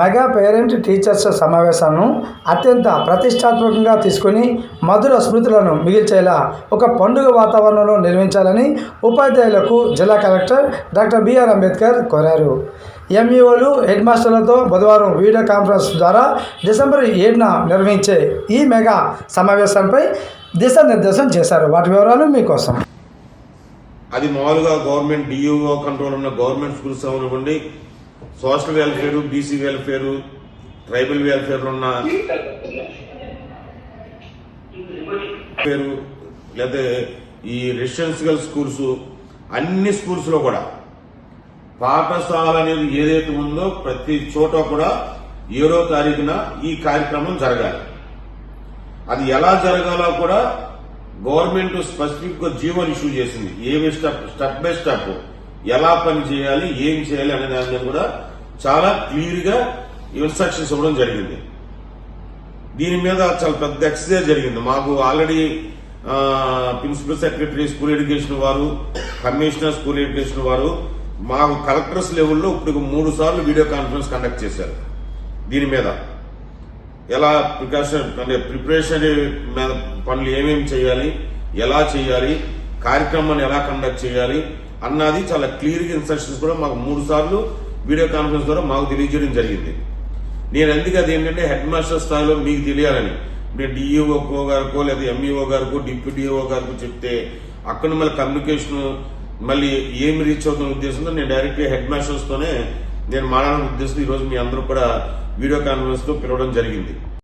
Mega parent teachers సమావేశాలను అత్యంత ప్రతిష్టాత్మకంగా తీసుకొని మధుర స్మృతులను మిగిల్చేలా ఒక పండుగ వాతావరణంలో నిర్వహించాలని ఉపాధ్యాయులకు జిల్లా కలెక్టర్ డాక్టర్ బిఆర్ అంబేద్కర్ కోరారు. ఎంఈఓలు హెడ్ మాస్టర్లతో బుధవారం వీడియో కాన్ఫరెన్స్ ద్వారా డిసెంబర్ ఏడున నిర్వహించే ఈ మెగా సమావేశంపై దిశానిర్దేశం చేశారు. వాటి వివరాలు మీకోసం అది మామూలుగా గవర్నమెంట్ డియూఓ కంట్రోల్ ఉన్న గవర్నమెంట్ స్కూల్స్ అవనివ్వండి social welfare BC welfare tribal welfare ఉన్న పేరు లేదా ఈ రెసిడెన్షియల్ స్కూల్స్ అన్ని స్కూల్స్లో కూడా పాఠశాల అనేది ఏదైతే ఉందో ప్రతి చోట కూడా ఏడో తారీఖున ఈ కార్యక్రమం జరగాలి. అది ఎలా జరగాలో కూడా గవర్నమెంట్ స్పెసిఫిక్గా జీవో ఇష్యూ చేసింది. ఏమి స్టెప్ స్టెప్ బై స్టెప్. ఎలా పని చేయాలి ఏం చేయాలి అనే దాని కూడా చాలా క్లియర్గా ఇన్స్ట్రక్షన్స్ ఇవ్వడం జరిగింది. దీని మీద చాలా పెద్ద ఎక్సర్సైజ్ జరిగింది. మాకు already principal secretary school education వారు కమిషనర్ స్కూల్ ఎడ్యుకేషన్ వారు మాకు కలెక్టర్స్ లెవెల్లో ఇప్పుడు మూడు సార్లు వీడియో కాన్ఫరెన్స్ కండక్ట్ చేశారు. దీని మీద. ఎలా ప్రికాషన్ అంటే ప్రిపరేషన్ మీద పనులు ఏమేమి చేయాలి ఎలా చేయాలి కార్యక్రమాన్ని ఎలా కండక్ట్ చేయాలి అన్నది చాలా క్లియర్గా ఇన్స్ట్రక్షన్స్ కూడా మాకు మూడు సార్లు వీడియో కాన్ఫరెన్స్ ద్వారా మాకు తెలియజేయడం జరిగింది. నేను ఎందుకు అది ఏంటంటే హెడ్ మాస్టర్ స్థాయిలో మీకు తెలియాలని. ఇప్పుడు డిఈఓ గారికో లేదా ఎంఈఓ గారికో డిప్యూటీఓ గారికో చెప్తే అక్కడ మళ్ళీ కమ్యూనికేషన్ మళ్ళీ ఏమి రీచ్ అవుతున్న ఉద్దేశంతో నేను డైరెక్ట్గా హెడ్ మాస్టర్స్తోనే నేను మాట్లాడిన ఉద్దేశంతో ఈరోజు మీ అందరూ కూడా వీడియో కాన్ఫరెన్స్తో పిలవడం జరిగింది.